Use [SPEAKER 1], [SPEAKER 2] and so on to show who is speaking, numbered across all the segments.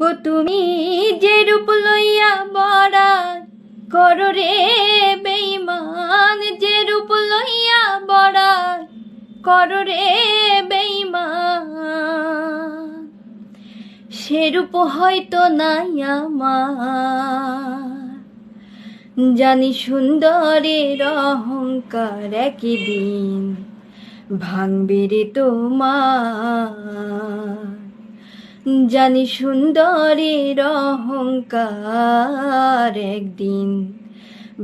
[SPEAKER 1] ও তুমি যে রূপ লইয়া বড়া করো রে বেইমান যে রূপ লইয়া বড়া করো রে বেইমান সেরূপ হয়তো নাই আমার। জানি সুন্দরের অহংকার একই দিন ভাঙবে রে তোমার। জানি সুন্দরের অহংকার একদিন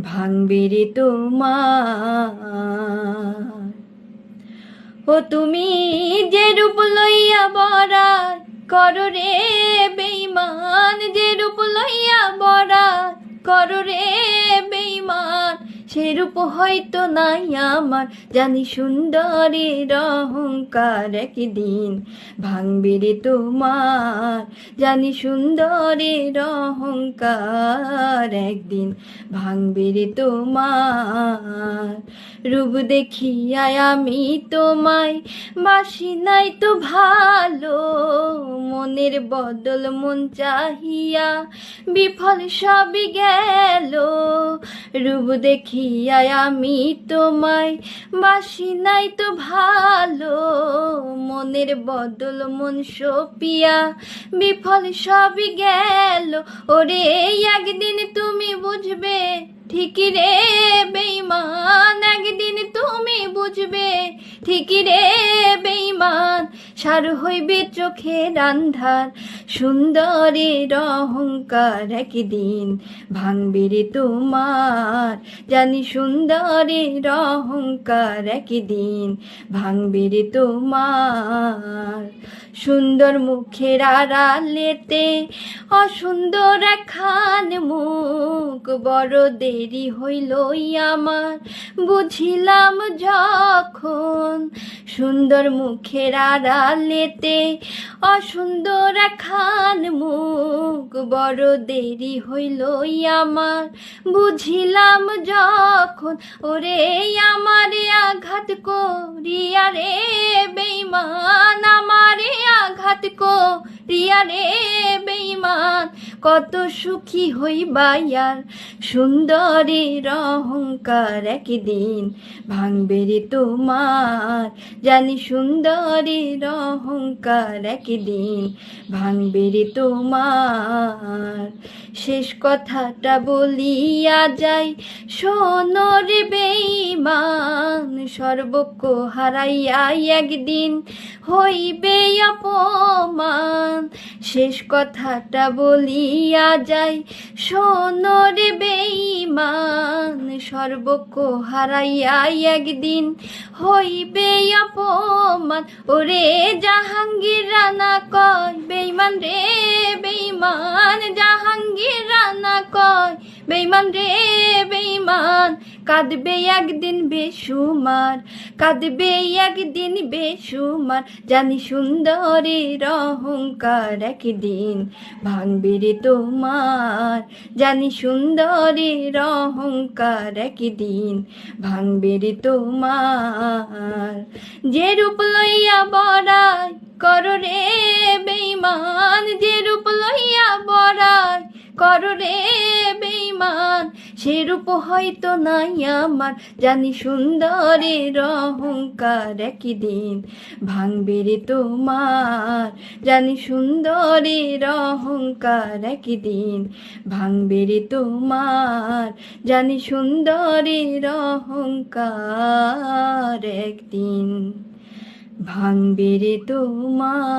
[SPEAKER 1] ভাঙবে রে তোমার। ও তুমি যে রূপ লইয়া বরা করো রে বেইমান যে রূপ লইয়া বরা করো রে রূপ হয়তো নাই আমার। জানি সুন্দরের অহংকার একদিন ভাঙবে রে তোমার। জানি সুন্দরের অহংকার একদিন ভাঙবে রে তোমার। রূপ দেখিয়া আমি তোমায় বাসি নাই তো ভালো মনের বদল মন চাহিয়া বিফল সবই গেল। রূপ দেখিয়া আমি তোমায় বাসি নাই তো ভালো। মনের বদল মন সপিয়া বিফল সবই গেল। ওরে, একদিন তুমি বুঝবে ঠিকই রে বেইমান হইবে চোখের আন্ধার সুন্দরের অহংকার একদিন ভাঙবে রে তোমার। জানি সুন্দরের অহংকার একদিন ভাঙবে রে তোমার। সুন্দর মুখের আড়ালেতে অসুন্দর একখান মুখ, বড় দেরি হইল আমার। বুঝিলাম যখন সুন্দর মুখের আড়ালেতে অসুন্দর একখান মুখ। বড় দেরি হইল আমার। বুঝিলাম যখন ওরে আমারে আঘাত করিয়া রে বেইমান আমারে আঘাত করিয়া রে বেইমান কত সুখী হইবাইয়ার সুন্দরের অহংকার একদিন ভাঙবে রে তোমার। জানি সুন্দরের অহংকার একদিন ভাঙবে রে তোমার। শেষ কথাটা বলিয়া যাই সোনর বেইমান সর্বক হারাইয়া একদিন হইবে অপমান। শেষ কথাটা বলিয়া যাই সোনর বেইমান সর্বক হারাইয়া একদিন হইবে অপমান। ওরে জাহাঙ্গীর রানা কয় বেইমান রে বেইমান জাহাঙ্গীর রানা কয় বেইমান রে বেইমান কাঁদবে একদিন বেসুমার কাঁদবে একদিন বেসুমার জানি সুন্দরের অহংকার একদিন ভাঙবে রে তোমার। জানি সুন্দরের অহংকার একদিন ভাঙবে রে তোমার। যে রূপ লইয়া বড়াই করো রে বেইমান যে রূপ লইয়া বড়াই করো রে বেইমান সে রূপ হয়তো নাই আমার। জানি সুন্দরের অহংকার একদিন ভাঙবে রে তোমার। জানি সুন্দরের অহংকার একদিন ভাঙবে রে তোমার। জানি সুন্দরের অহংকার একদিন ভাঙবে রে তোমার।